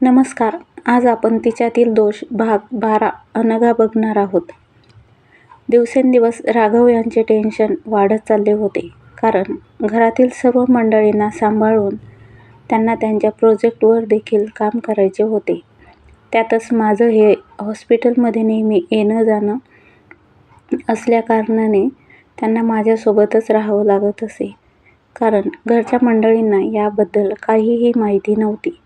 नमस्कार. आज आपण तिच्यातील दोष भाग बारा अनघा बघणार आहोत. दिवसेंदिवस राघव यांचे टेन्शन वाढत चालले होते. कारण घरातील सर्व मंडळींना सांभाळून त्यांना त्यांच्या प्रोजेक्टवर देखील काम करायचे होते. त्यातच माझं हे हॉस्पिटलमध्ये नेहमी येणं जाणं असल्याकारणाने त्यांना माझ्यासोबतच राहावं लागत असे. कारण घरच्या मंडळींना याबद्दल काहीही माहिती नव्हती.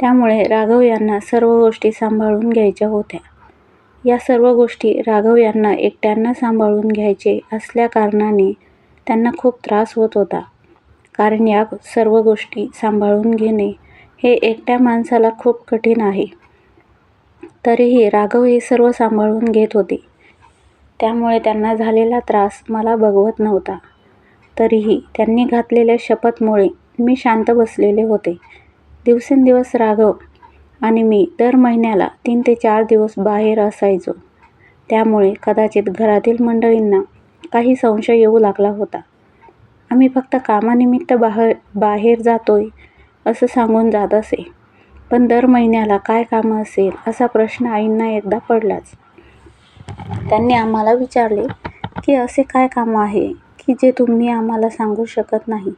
त्यामुळे राघव यांना सर्व गोष्टी सांभाळून घ्यायच्या होत्या. या सर्व गोष्टी राघव यांना एकट्यांना सांभाळून घ्यायचे असल्याकारणाने त्यांना खूप त्रास होत होता. कारण या सर्व गोष्टी सांभाळून घेणे हे एकट्या माणसाला खूप कठीण आहे. तरीही राघव हे सर्व सांभाळून घेत होते. त्यामुळे त्यांना झालेला त्रास मला बघवत नव्हता. तरीही त्यांनी घातलेल्या शपथमुळे मी शांत बसलेले होते. दिवसेंदिवस राघव आणि मी दर महिन्याला तीन ते चार दिवस बाहेर असायचो. त्यामुळे कदाचित घरातील मंडळींना काही संशय येऊ लागला होता. आम्ही फक्त कामानिमित्त बाहेर बाहेर जातोय असं सांगून जात असे. पण दर महिन्याला काय कामं असेल असा प्रश्न आईंना एकदा पडलाच. त्यांनी आम्हाला विचारले की असे काय कामं आहे की जे तुम्ही आम्हाला सांगू शकत नाही?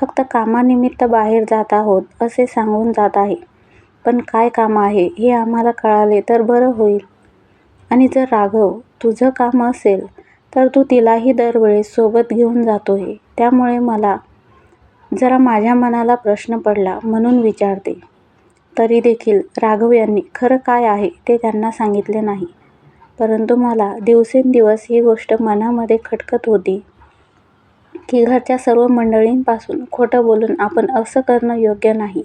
फक्त कामानिमित्त बाहेर जात आहोत असे सांगून जात आहे. पण काय काम आहे हे आम्हाला कळाले तर बरं होईल. आणि जर राघव तुझं काम असेल तर तू तिलाही दरवेळेस सोबत घेऊन जातो आहे त्यामुळे मला जरा माझ्या मनाला प्रश्न पडला म्हणून विचारते. तरी देखील राघव यांनी खरं काय आहे ते त्यांना सांगितले नाही. परंतु मला दिवसेंदिवस ही गोष्ट मनामध्ये खटकत होती. की घरच्या सर्व मंडळींपासून खोटं बोलून आपण असं करणं योग्य नाही.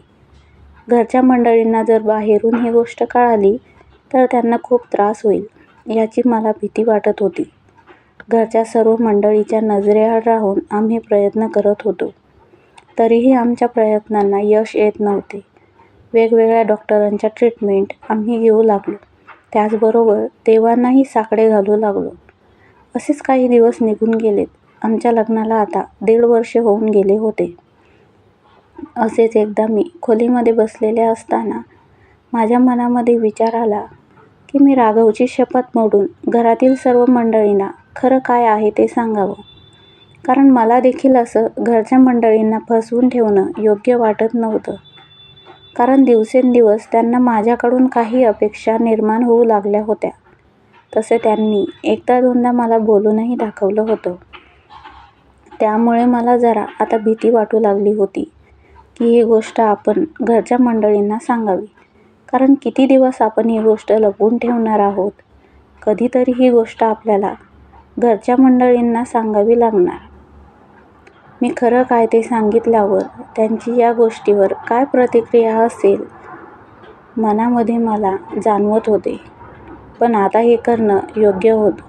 घरच्या मंडळींना जर बाहेरून ही गोष्ट कळाली तर त्यांना खूप त्रास होईल याची मला भीती वाटत होती. घरच्या सर्व मंडळीच्या नजरेआड राहून आम्ही प्रयत्न करत होतो. तरीही आमच्या प्रयत्नांना यश येत नव्हते. वेगवेगळ्या डॉक्टरांच्या ट्रीटमेंट आम्ही घेऊ लागलो. त्याचबरोबर देवांनाही साकडे घालू लागलो. असेच काही दिवस निघून गेलेत. आमच्या लग्नाला आता दीड वर्षे होऊन गेले होते. असेच एकदा मी खोलीमध्ये बसलेले असताना माझ्या मनामध्ये विचार आला की मी राघवची शपथ मोडून घरातील सर्व मंडळींना खरं काय आहे ते सांगावं. कारण मला देखील असं घरच्या मंडळींना फसवून ठेवणं योग्य वाटत नव्हतं. कारण दिवसेंदिवस त्यांना माझ्याकडून काही अपेक्षा निर्माण होऊ लागल्या होत्या. तसे त्यांनी एकदा दोनदा मला बोलूनही दाखवलं होतं. त्यामुळे मला जरा आता भीती वाटू लागली होती की ही गोष्ट आपण घरच्या मंडळींना सांगावी. कारण किती दिवस आपण ही गोष्ट लपवून ठेवणार आहोत? कधीतरी ही गोष्ट आपल्याला घरच्या मंडळींना सांगावी लागणार. मी खरं काय ते सांगितल्यावर त्यांची या गोष्टीवर काय प्रतिक्रिया असेल मनामध्ये मला जाणवत होते. पण आता हे करणं योग्य होतं.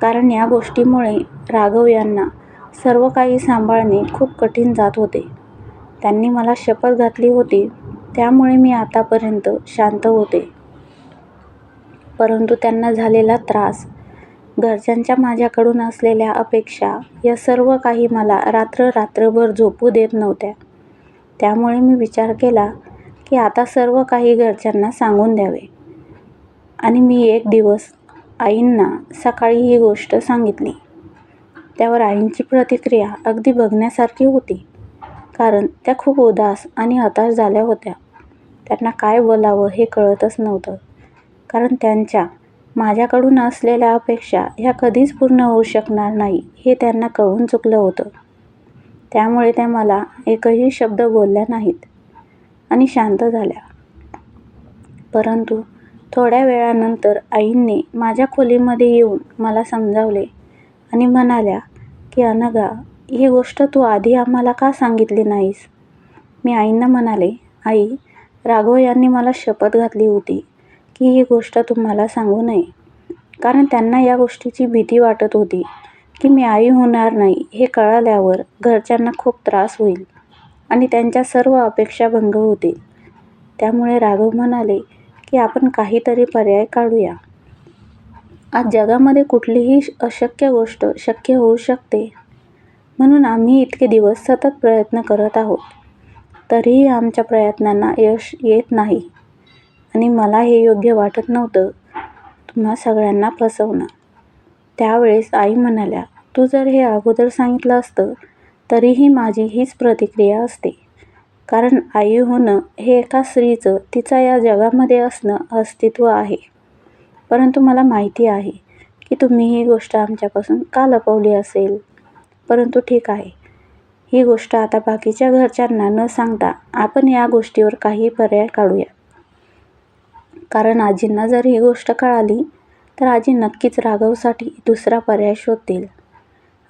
कारण या गोष्टीमुळे राघव यांना सर्व काही सांभाळणे खूप कठीण जात होते. त्यांनी मला शपथ घातली होती त्यामुळे मी आतापर्यंत शांत होते. परंतु त्यांना झालेला त्रास घरच्यांच्या माझ्याकडून असलेल्या अपेक्षा या सर्व काही मला रात्र रात्रभर झोपू देत नव्हत्या. त्यामुळे मी विचार केला की आता सर्व काही घरच्यांना सांगून द्यावे. आणि मी एक दिवस आईंना सकाळी ही गोष्ट सांगितली. त्यावर आईंची प्रतिक्रिया अगदी बघण्यासारखी होती. कारण त्या खूप उदास आणि हताश झाल्या होत्या. त्यांना काय बोलावं हे कळतच नव्हतं. कारण त्यांच्या माझ्याकडून असलेल्या अपेक्षा ह्या कधीच पूर्ण होऊ शकणार नाही हे त्यांना कळून चुकलं होतं. त्यामुळे त्या मला एकही शब्द बोलल्या नाहीत आणि शांत झाल्या. परंतु थोड्या वेळानंतर आईंनी माझ्या खोलीमध्ये येऊन मला समजावले आणि म्हणाल्या की अनघा ही गोष्ट तू आधी आम्हाला का सांगितली नाहीस? मी आईंना म्हणाले आई राघव यांनी मला शपथ घातली होती की ही गोष्ट तुम्हाला सांगू नये. कारण त्यांना या गोष्टीची भीती वाटत होती की मी आई होणार नाही हे कळाल्यावर घरच्यांना खूप त्रास होईल आणि त्यांच्या सर्व अपेक्षा भंग होतील. त्यामुळे राघव म्हणाले की आपण काहीतरी पर्याय काढूया. आज जगामध्ये कुठलीही अशक्य गोष्ट शक्य होऊ शकते म्हणून आम्ही इतके दिवस सतत प्रयत्न करत आहोत तरीही आमच्या प्रयत्नांना यश येत नाही आणि मला हे योग्य वाटत नव्हतं तुम्हा सगळ्यांना फसवणं. त्यावेळेस आई म्हणाल्या, तू जर हे अगोदर सांगितलं असतं तरीही माझी हीच प्रतिक्रिया असते. कारण आई होणं हे एका स्त्रीचं तिचा या जगामध्ये असणं अस्तित्व आहे. परंतु मला माहिती आहे की तुम्ही ही गोष्ट आमच्यापासून का लपवली असेल. परंतु ठीक आहे, ही गोष्ट आता बाकीच्या घरच्यांना न सांगता आपण या गोष्टीवर काही पर्याय काढूया. कारण आजींना जर ही गोष्ट कळाली तर आजी नक्कीच राघवसाठी दुसरा पर्याय शोधतील.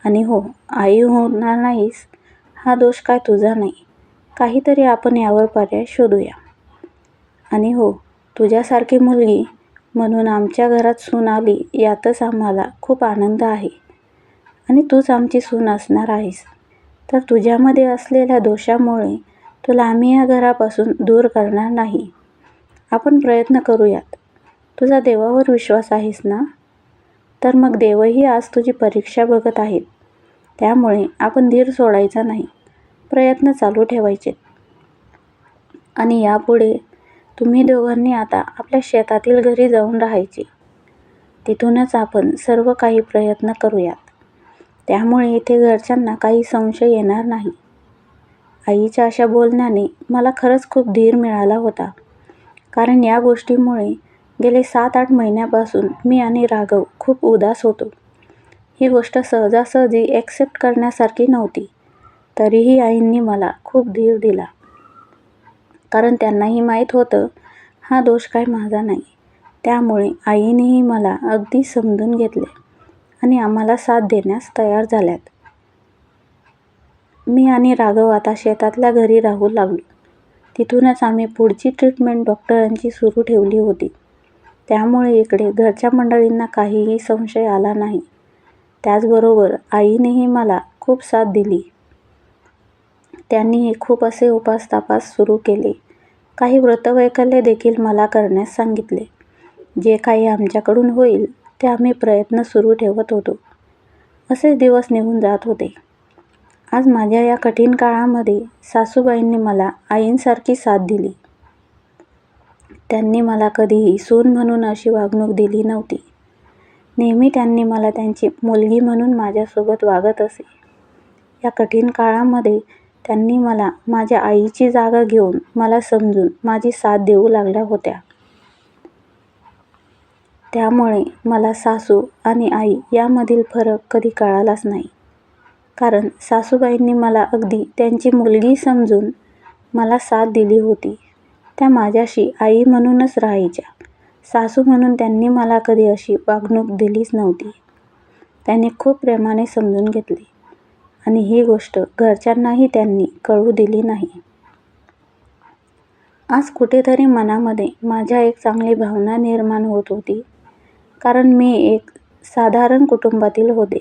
आणि हो, आई होणार नाहीस हा दोष काय तुझा नाही. काहीतरी आपण यावर पर्याय शोधूया. आणि हो, तुझ्यासारखी मुलगी म्हणून आमच्या घरात सून आली यातच आम्हाला खूप आनंद आहे. आणि तूच आमची सून असणार आहेस. तर तुझ्यामध्ये असलेल्या दोषामुळे तुला आम्ही या घरापासून दूर करणार नाही. आपण प्रयत्न करूयात. तुझा देवावर विश्वास आहेस ना? तर मग देवही आज तुझी परीक्षा बघत आहेत. त्यामुळे आपण धीर सोडायचा नाही. प्रयत्न चालू ठेवायचेत. आणि यापुढे तुम्ही दोघांनी आता आपल्या शेतातील घरी जाऊन राहायचे. तिथूनच आपण सर्व काही प्रयत्न करूयात. त्यामुळे इथे घरच्यांना काही संशय येणार नाही. आईच्या अशा बोलण्याने मला खरंच खूप धीर मिळाला होता. कारण या गोष्टीमुळे गेले सात आठ महिन्यापासून मी आणि राघव खूप उदास होतो. ही गोष्ट सहजासहजी ॲक्सेप्ट करण्यासारखी नव्हती. तरीही आईंनी मला खूप धीर दिला. कारण त्यांनाही माहीत होतं हा दोष काय माझा नाही. त्यामुळे आईनेही मला अगदी समजून घेतले आणि आम्हाला साथ देण्यास तयार झाल्यात. मी आणि राघव आता शेतातल्या घरी राहू लागलो. तिथूनच आम्ही पुढची ट्रीटमेंट डॉक्टरांची सुरू ठेवली होती. त्यामुळे इकडे घरच्या मंडळींना काहीही संशय आला नाही. त्याचबरोबर आईनेही मला खूप साथ दिली. त्यांनीही खूप असे उपास-तापास सुरू केले. काही व्रतवैकल्य देखील मला करण्यास सांगितले. जे काही आमच्याकडून होईल ते आम्ही प्रयत्न सुरू ठेवत होतो. असेच दिवस निघून जात होते. आज माझ्या या कठीण काळामध्ये सासूबाईंनी मला आईंसारखी साथ दिली. त्यांनी मला कधीही सून म्हणून अशी वागणूक दिली नव्हती. नेहमी त्यांनी मला त्यांची मुलगी म्हणून माझ्यासोबत वागत असे. या कठीण काळामध्ये त्यांनी मला माझ्या आईची जागा घेऊन मला समजून माझी साथ देऊ लागल्या होत्या. त्यामुळे मला सासू आणि आई यामधील फरक कधी कळालाच नाही. कारण सासूबाईंनी मला अगदी त्यांची मुलगी समजून मला साथ दिली होती. त्या माझ्याशी आई म्हणूनच राहायच्या. सासू म्हणून त्यांनी मला कधी अशी वागणूक दिलीच नव्हती. त्यांनी खूप प्रेमाने समजून घेतली आणि ही गोष्ट घरच्यांनाही त्यांनी कळू दिली नाही. आज कुठेतरी मनामध्ये माझ्या एक चांगली भावना निर्माण होत होती. कारण मी एक साधारण कुटुंबातील होते.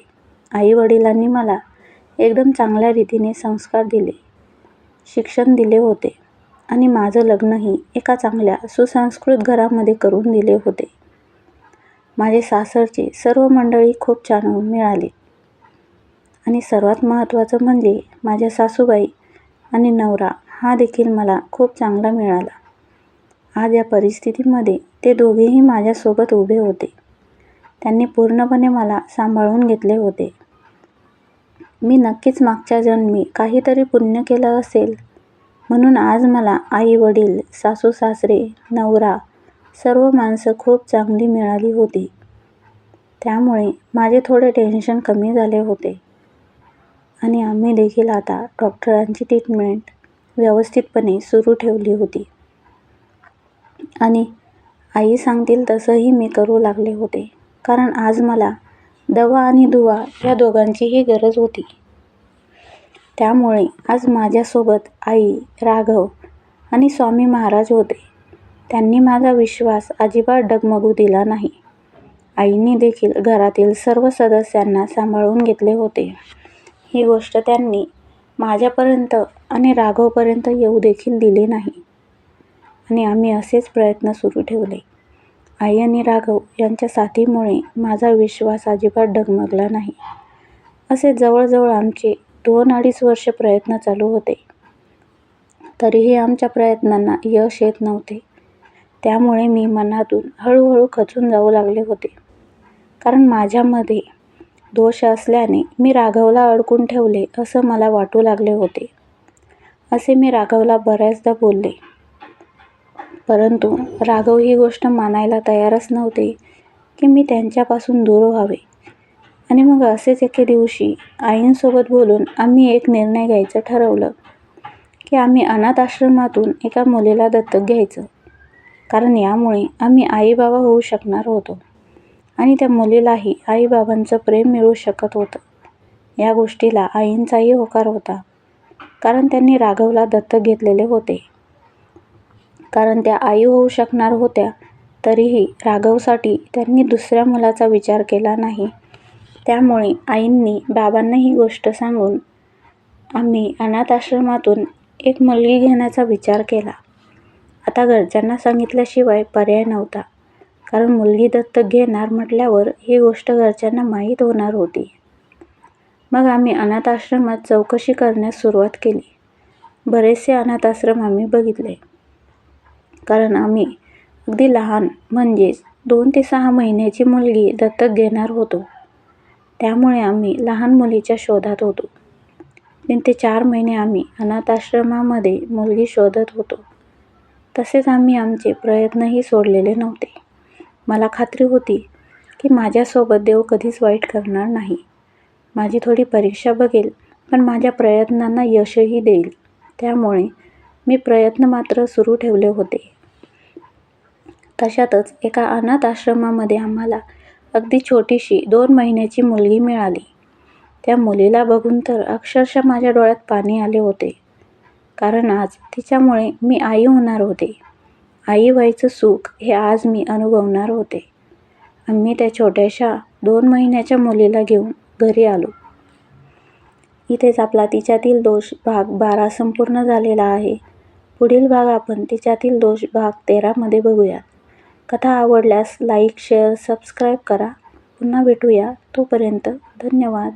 आई-वडिलांनी मला एकदम चांगल्या रीतीने संस्कार दिले, शिक्षण दिले होते आणि माझं लग्नही एका चांगल्या सुसंस्कृत घरामध्ये करून दिले होते. माझे सासरची सर्व मंडळी खूप छान मिळाली. आणि सर्वात महत्त्वाचं म्हणजे माझ्या सासूबाई आणि नवरा हा देखील मला खूप चांगला मिळाला. आज या परिस्थितीमध्ये ते दोघेही माझ्यासोबत उभे होते. त्यांनी पूर्णपणे मला सांभाळून घेतले होते. मी नक्कीच मागच्या जन्मी काहीतरी पुण्य केलं असेल म्हणून आज मला आई-वडील, सासू-सासरे, नवरा सर्व माणसं खूप चांगली मिळाली होती. त्यामुळे माझे थोडे टेन्शन कमी झाले होते. आणि आम्ही देखील आता डॉक्टरांची ट्रीटमेंट व्यवस्थितपणे सुरू ठेवली होती. आणि आई सांगतील तसंही मी करू लागले होते. कारण आज मला दवा आणि दुवा या दोघांचीही गरज होती. त्यामुळे आज माझ्यासोबत आई, राघव आणि स्वामी महाराज होते. त्यांनी माझा विश्वास अजिबात डगमगू दिला नाही. आईने देखील घरातील सर्व सदस्यांना सांभाळून घेतले होते. ही गोष्ट त्यांनी माझ्यापर्यंत आणि राघवपर्यंत येऊ देखील दिली नाही. आणि आम्ही असेच प्रयत्न सुरू ठेवले. आई आणि राघव यांच्या साथीमुळे माझा विश्वास अजिबात डगमगला नाही. असे जवळजवळ आमचे दोन अडीच वर्ष प्रयत्न चालू होते. तरीही आमच्या प्रयत्नांना यश येत नव्हते. त्यामुळे मी मनातून हळूहळू खचून जाऊ लागले होते. कारण माझ्यामध्ये दोष असल्याने मी राघवला अडकून ठेवले असं मला वाटू लागले होते. असे मी राघवला बऱ्याचदा बोलले. परंतु राघव ही गोष्ट मानायला तयारच नव्हते की मी त्यांच्यापासून दूर व्हावे. आणि मग असेच एके दिवशी आईंसोबत बोलून आम्ही एक निर्णय घ्यायचं ठरवलं की आम्ही अनाथ आश्रमातून एका मुलीला दत्तक घ्यायचं. कारण यामुळे आम्ही आईबाबा होऊ शकणार होतो आणि त्या मुलीलाही आईबाबांचं प्रेम मिळू शकत होतं. या गोष्टीला आईंचाही होकार होता. कारण त्यांनी राघवला दत्तक घेतलेले होते. कारण त्या आई होऊ शकणार होत्या तरीही राघवसाठी त्यांनी दुसऱ्या मुलाचा विचार केला नाही. त्यामुळे आईंनी बाबांना ही गोष्ट सांगून आम्ही अनाथाश्रमातून एक मुलगी घेण्याचा विचार केला. आता घरच्यांना सांगितल्याशिवाय पर्याय नव्हता. कारण मुलगी दत्तक घेणार म्हटल्यावर ही गोष्ट घरच्यांना माहीत होणार होती. मग आम्ही अनाथ आश्रमात चौकशी करण्यास सुरुवात केली. बरेचसे अनाथ आश्रम आम्ही बघितले. कारण आम्ही अगदी लहान म्हणजेच दोन ते सहा महिन्याची मुलगी दत्तक घेणार होतो. त्यामुळे आम्ही लहान मुलीच्या शोधात होतो. तीन ते चार महिने आम्ही अनाथ आश्रमामध्ये मुलगी शोधत होतो. तसेच आम्ही आमचे प्रयत्नही सोडलेले नव्हते. मला खात्री होती की माझ्यासोबत देव कधीच वाईट करणार नाही. माझी थोडी परीक्षा बघेल पण माझ्या प्रयत्नांना यशही देईल. त्यामुळे मी प्रयत्न मात्र सुरू ठेवले होते. तशातच एका अनाथ आश्रमामध्ये आम्हाला अगदी छोटीशी दोन महिन्याची मुलगी मिळाली. त्या मुलीला बघून तर अक्षरशः माझ्या डोळ्यात पाणी आले होते. कारण आज तिच्यामुळे मी आई होणार होते. आई व्हायचं सुख हे आज मी अनुभवणार होते. आम्ही त्या छोट्याशा दोन महिन्याच्या मुलीला घेऊन घरी आलो. इथेच आपला तिच्यातील दोष भाग बारा संपूर्ण झालेला आहे. पुढील भाग आपण तिच्यातील दोष भाग तेरामध्ये बघूयात. कथा आवडल्यास लाईक, शेअर, सबस्क्राईब करा. पुन्हा भेटूया. तोपर्यंत धन्यवाद.